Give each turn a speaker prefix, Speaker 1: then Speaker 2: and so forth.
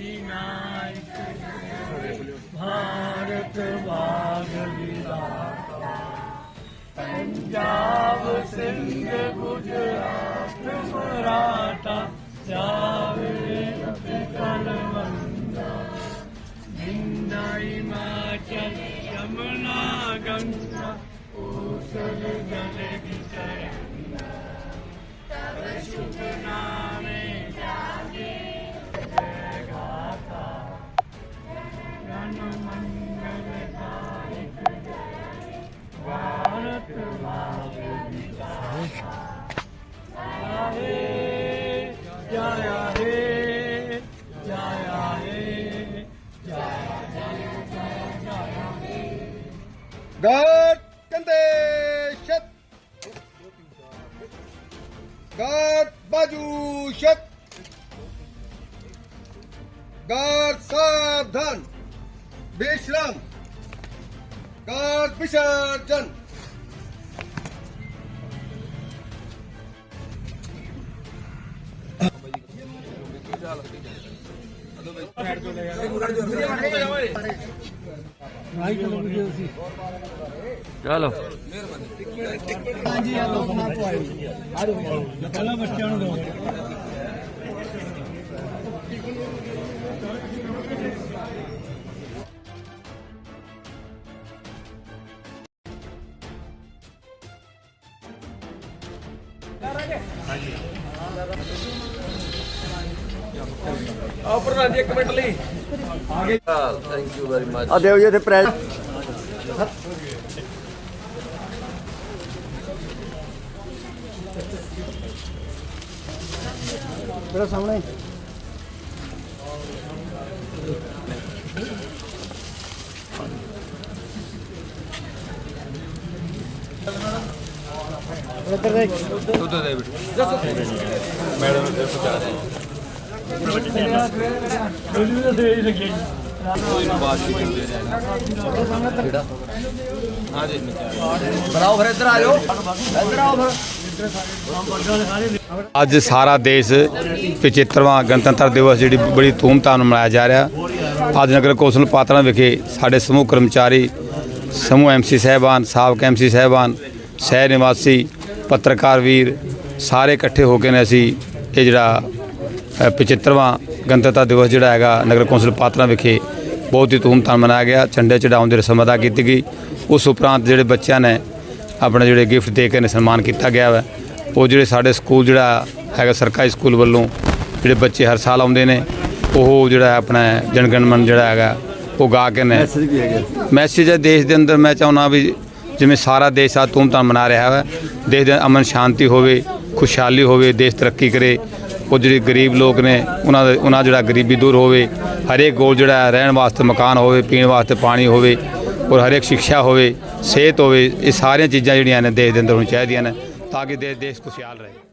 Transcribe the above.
Speaker 1: विनायक भारत भाग विधाता पंजाब सिंध गुजरात मराठा जावे कल मंदा हिंदाई माचल यमुना गंगा ओसल जल विचरण
Speaker 2: ਗਾਡ ਕੰਦੇ ਸ਼ਤ ਗਾਡ ਬਾਜੂ ਸ਼ਤ ਗਾਡ ਸਾਵਧਾਨ। ਵਿਸ਼ਰਾਮ ਗਾਡ ਵਿਸਰਜਨ।
Speaker 3: ਚਲੋ
Speaker 1: ਪਹਿਲਾਂ ਬੱਚਿਆਂ ਨੂੰ ਦੋ
Speaker 3: ਥੈਂਕ ਯੂ ਵੈਰੀ ਮਚ
Speaker 2: ਆ ਦਿਓ ਜੀ ਇੱਥੇ ਪ੍ਰੈਸ ਮੇਰਾ ਸਾਹਮਣੇ ਇੱਧਰ ਦੇਖ
Speaker 3: ਦੁੱਧ ਦੇ ਬਿਟੂ
Speaker 1: ਉਹਨੂੰ ਤਾਂ ਦੇ ਹੀ ਲੱਗੇ ਜੀ
Speaker 3: ਕੋਈ ਬਾਤ ਨਹੀਂ ਦਿੰਦੇ ਨੇ ਹਾਂ ਜੀ
Speaker 2: ਬਣਾਓ ਫਿਰ ਇੱਧਰ ਆ ਜਾਓ ਇੱਧਰ ਆਓ ਫਿਰ
Speaker 4: ਅੱਜ ਸਾਰਾ ਦੇਸ਼ 75ਵਾਂ ਗਣਤੰਤਰ ਦਿਵਸ ਜਿਹੜੀ ਬੜੀ ਧੂਮਧਾਮ ਨਾਲ ਮਨਾਇਆ ਜਾ ਰਿਹਾ। ਅੱਜ ਨਗਰ ਕੌਂਸਲ ਪਾਤੜਾ ਵਿਖੇ ਸਾਡੇ ਸਮੂਹ ਕਰਮਚਾਰੀ, ਸਮੂਹ ਐਮਸੀ ਸਹਿਬਾਨ, ਸਾਬਕਾ ਐਮਸੀ ਸਹਿਬਾਨ, ਸ਼ਹਿਰ ਨਿਵਾਸੀ ਪੱਤਰਕਾਰ ਵੀਰ ਸਾਰੇ ਇਕੱਠੇ ਹੋ ਕੇ ਨੇ ਅਸੀਂ ਇਹ ਜਿਹੜਾ ਅ, 75ਵਾਂ ਗਣਤੰਤਰ ਦਿਵਸ ਜਿਹੜਾ ਹੈਗਾ ਨਗਰ ਕੌਂਸਲ ਪਾਤੜਾ ਵਿਖੇ ਬਹੁਤ ਹੀ ਧੂਮਧਾਮ ਮਨਾਇਆ ਗਿਆ ਝੰਡੇ ਚੜਾਉਣ ਦੀ ਰਸਮ ਅਦਾ ਕੀਤੀ ਗਈ। ਉਸ ਉਪਰੰਤ ਜਿਹੜੇ ਬੱਚਿਆਂ ਨੇ ਆਪਣੇ ਜਿਹੜੇ ਗਿਫਟ ਦੇ ਕੇ ਨੇ ਸਨਮਾਨ ਕੀਤਾ ਗਿਆ ਵਾ। ਉਹ ਜਿਹੜੇ ਸਾਡੇ ਸਕੂਲ ਜਿਹੜਾ ਹੈਗਾ ਸਰਕਾਰੀ ਸਕੂਲ ਵੱਲੋਂ ਜਿਹੜੇ ਬੱਚੇ ਹਰ ਸਾਲ ਆਉਂਦੇ ਨੇ ਉਹ ਜਿਹੜਾ ਆਪਣਾ ਜਨਗਣ ਮਨ ਜਿਹੜਾ ਹੈਗਾ ਉਹ ਗਾ ਕੇ ਨੇ। ਮੈਸੇਜ ਹੈ ਦੇਸ਼ ਦੇ ਅੰਦਰ ਮੈਂ ਚਾਹੁੰਦਾ ਵੀ ਜਿਵੇਂ ਸਾਰਾ ਦੇਸ਼ ਆ ਧੂਮਧਾਮ ਮਨਾ ਰਿਹਾ ਹੈ। ਦੇਸ਼ ਦੇ ਅਮਨ ਸ਼ਾਂਤੀ ਹੋਵੇ, ਖੁਸ਼ਹਾਲੀ ਹੋਵੇ, ਦੇਸ਼ ਤਰੱਕੀ ਕਰੇ। ਉਹ ਜਿਹੜੇ ਗਰੀਬ ਲੋਕ ਨੇ, ਉਹਨਾਂ ਦੇ ਉਹਨਾਂ ਜਿਹੜਾ ਗਰੀਬੀ ਦੂਰ ਹੋਵੇ, ਹਰੇਕ ਕੋਲ ਜਿਹੜਾ ਰਹਿਣ ਵਾਸਤੇ ਮਕਾਨ ਹੋਵੇ, ਪੀਣ ਵਾਸਤੇ ਪਾਣੀ ਹੋਵੇ ਔਰ ਹਰੇਕ ਸਿੱਖਿਆ ਹੋਵੇ, ਸਿਹਤ ਹੋਵੇ, ਇਹ ਸਾਰੀਆਂ ਚੀਜ਼ਾਂ ਜਿਹੜੀਆਂ ਨੇ ਦੇਸ਼ ਦੇ ਅੰਦਰ ਹੋਣੀ ਚਾਹੀਦੀਆਂ ਨੇ, ਤਾਂ ਕਿ ਦੇਸ਼ ਦੇਸ਼ ਖੁਸ਼ਹਾਲ ਰਹੇ।